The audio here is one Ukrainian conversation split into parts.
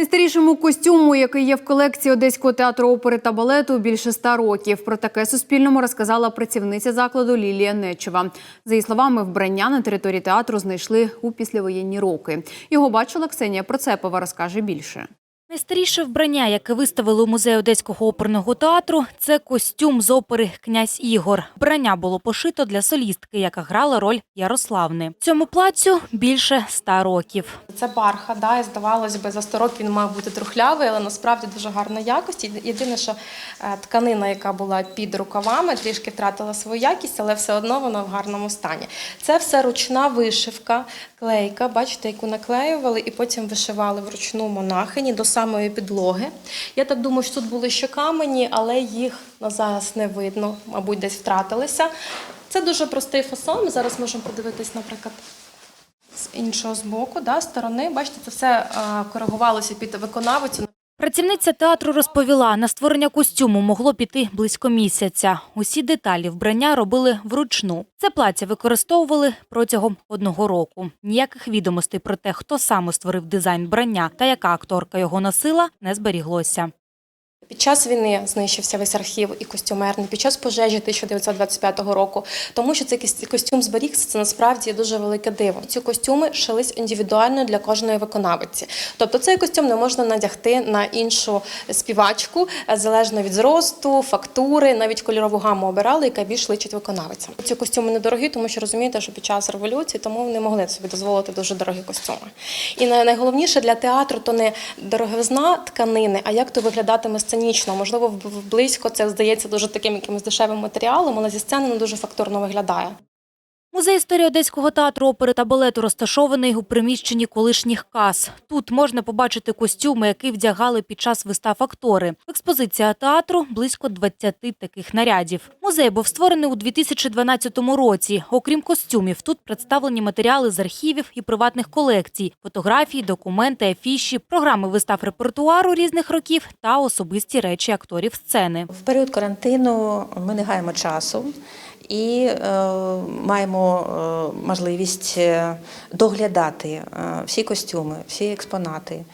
Найстарішому костюму, який є в колекції Одеського театру опери та балету, більше ста років. Про таке Суспільному розказала працівниця закладу Лілія Нечева. За її словами, вбрання на території театру знайшли у післявоєнні роки. Його бачила Ксенія Процепова, розкаже більше. Найстаріше вбрання, яке виставили у музеї Одеського оперного театру, це костюм з опери Князь Ігор. Вбрання було пошито для солістки, яка грала роль Ярославни. Цьому плацю більше ста років. Це барха, да, і здавалось би, за 100 років він мав бути трухлявий, але насправді дуже гарна якість. І Єдине, що е, тканина, яка була під рукавами, трішки втратила свою якість, але все одно вона в гарному стані. Це все ручна вишивка, клейка, бачите, яку наклеювали і потім вишивали вручну монахині до самої підлоги. Я так думаю, що тут були ще камені, але їх на зараз не видно, мабуть, десь втратилися. Це дуже простий фасон. Зараз можемо подивитись, наприклад, з іншого з боку, да, сторони. Бачите, це все е, коригувалося під виконавицю. Працівниця театру розповіла, на створення костюму могло піти близько місяця. Усі деталі вбрання робили вручну. Це плаття використовували протягом одного року. Ніяких відомостей про те, хто саме створив дизайн вбрання та яка акторка його носила, не зберіглося. Під час війни знищився весь архів і костюмерний, під час пожежі 1925 року, тому що цей костюм зберігся, це насправді дуже велике диво. Ці костюми шились індивідуально для кожної виконавиці. Тобто цей костюм не можна надягти на іншу співачку, е, залежно від зросту, фактури, навіть кольорову гаму обирали, яка більш личить виконавицям. Ці костюми недорогі, тому що розумієте, що під час революції тому не могли собі дозволити дуже дорогі костюми. І найголовніше для театру то не дороговизна тканини, а як то виглядатиме сценічно. Можливо, близько це здається дуже таким якимось дешевим матеріалом, але зі сцени не дуже фактурно виглядає. Музей історії Одеського театру опери та балету розташований у приміщенні колишніх кас. Тут можна побачити костюми, які вдягали під час вистав актори. Експозиція театру близько 20 таких нарядів. Музей був створений у 2012 році. Окрім костюмів, тут представлені матеріали з архівів і приватних колекцій, фотографії, документи, афіші, програми вистав репертуару різних років та особисті речі акторів сцени. В період карантину ми не гаємо часу і е, маємо е, можливість е, доглядати всі костюми, всі експонати.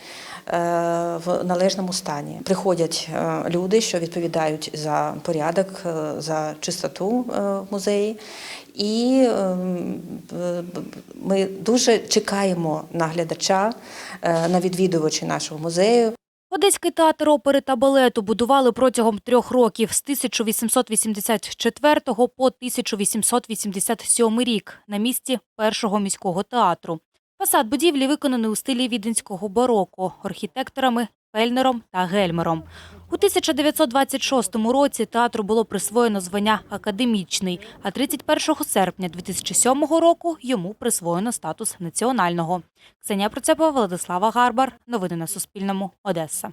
В належному стані приходять люди, що відповідають за порядок, за чистоту музеї, і ем, ми дуже чекаємо на глядача, на відвідувачі нашого музею. Одеський театр опери та балету будували протягом трьох років з 1884 по 1887 рік на місці першого міського театру. Фасад будівлі виконаний у стилі віденського бароко архітекторами Фельнером та Гельмером. У 1926 році театру було присвоєно звання академічний, а 31 серпня 2007 року йому присвоєно статус національного. Ксенія Процепова, Владислава Гарбар. Новини на Суспільному. Одеса.